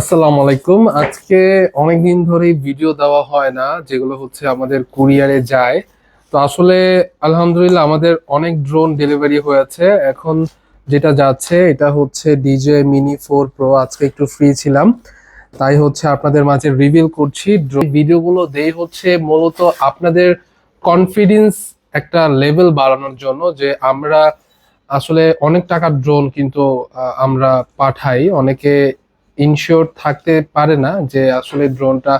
আসসালামু আলাইকুম। আজকে অনেকদিন ধরেই ভিডিও দেওয়া হয় না, যেগুলো হচ্ছে আমাদের কুরিয়ারে যায়। তো আসলে আলহামদুলিল্লাহ আমাদের অনেক ড্রোন ডেলিভারি হয়েছে। এখন যেটা যাচ্ছে, এটা হচ্ছে ডিজে মিনি ফোর প্রো আজকে একটু ফ্রি ছিলাম। তাই হচ্ছে আপনাদের মাঝে রিভিল করছি। ভিডিওগুলো দেই হচ্ছে মূলত আপনাদের কনফিডেন্স একটা লেভেল বাড়ানোর জন্য যে আমরা আসলে অনেক টাকার ড্রোন কিন্তু আমরা পাঠাই। অনেকে ইনশিওর থাকতে পারে না যে আসলে ড্রোনটা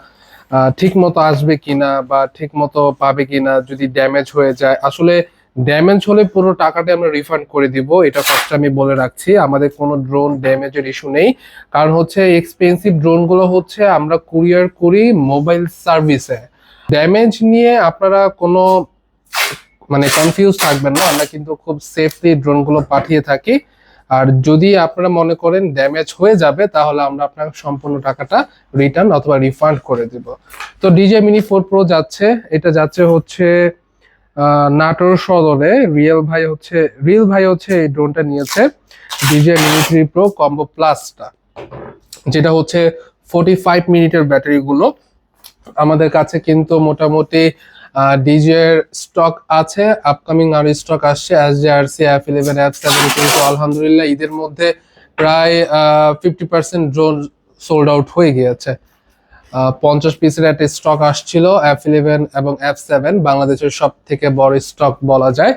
ঠিক মতো আসবে কিনা বা ঠিক মতো পাবে কিনা যদি ড্যামেজ হয়ে যায়। আসলে ড্যামেজ হলে পুরো টাকাটা আমরা রিফান্ড করে দিব, এটা ফার্স্ট আমি বলে রাখছি। আমাদের কোনো ড্রোন ড্যামেজের ইস্যু নেই। কারণ হচ্ছে এক্সপেন্সিভ ড্রোনগুলো হচ্ছে আমরা কুরিয়ার করি মোবাইল সার্ভিসে ড্যামেজ নিয়ে আপনারা কোনো মানে কনফিউজ থাকবেন না। আমরা কিন্তু খুব সেফলি ড্রোনগুলো পাঠিয়ে থাকি। আর যদি আপনারা মনে করেন ড্যামেজ হয়ে যাবে, তাহলে আমরা আপনার সম্পূর্ণ টাকাটা রিটার্ন অথবা রিফান্ড করে দিব। তো ডিজে মিনি ফোর প্রো যাচ্ছে, এটা যাচ্ছে হচ্ছে নাটোর সদরে। রিয়েল ভাই হচ্ছে রিয়েল ভাই হচ্ছে এই ড্রোনটা নিয়েছে DJ mini three pro combo প্লাসটা যেটা হচ্ছে ফোর্টি ফাইভ মিনিটের ব্যাটারিগুলো। আমাদের কাছে কিন্তু মোটামুটি ডিজের স্টক আছে আপকামিং আর স্টক আসছে S J R C F eleven F seven কিন্তু আলহামদুলিল্লাহ ঈদের মধ্যে প্রায় fifty percent drone sold out হয়ে গিয়েছে। পঞ্চাশ পিসের একটা স্টক আসছিল এফ ইলেভেন এবং এফ সেভেন বাংলাদেশের সব থেকে বড় স্টক বলা যায়।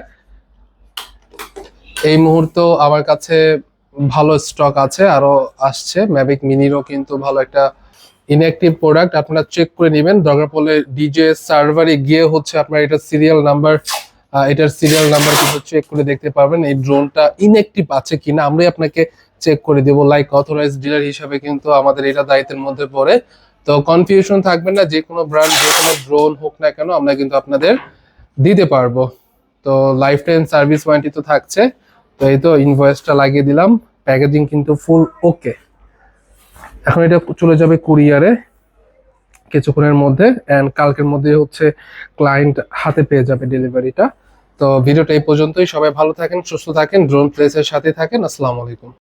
এই মুহূর্তে আমার কাছে ভালো স্টক আছে, আরও আসছে। ম্যাভিক মিনিরও কিন্তু ভালো একটা ইনঅ্যাক্টিভ প্রোডাক্ট আপনারা চেক করে নেবেন। দরকার পড়লে ডিজে সার্ভারে গিয়ে হচ্ছে আপনার এটা সিরিয়াল নাম্বার এটার সিরিয়াল নাম্বার কিন্তু চেক করে দেখতে পারবেন এই ড্রোনটা ইনঅ্যাক্টিভ আছে কিনা। আমরাই আপনাকে চেক করে দেবো লাইক অথরাইজ ডিলার হিসাবে কিন্তু আমাদের এটা দায়িত্বের মধ্যে পড়ে। তো কনফিউশন থাকবেন না, যে কোনো ব্র্যান্ড যে কোনো ড্রোন হোক না কেন আমরা কিন্তু আপনাদের দিতে পারব। তো লাইফ টাইম সার্ভিস ওয়ারেন্টি তো থাকছে। তো এই তো ইনভয়েসটা লাগিয়ে দিলাম প্যাকেজিং কিন্তু ফুল ওকে এখন এটা চলে যাবে কুরিয়ারে কিছুক্ষণের মধ্যে এন্ড কালকের মধ্যে হচ্ছে ক্লায়েন্ট হাতে পেয়ে যাবে ডেলিভারিটা তো ভিডিওটা এই পর্যন্তই, সবাই ভালো থাকেন, সুস্থ থাকেন ড্রোন প্লেসের সাথে থাকেন, আসসালামু আলাইকুম।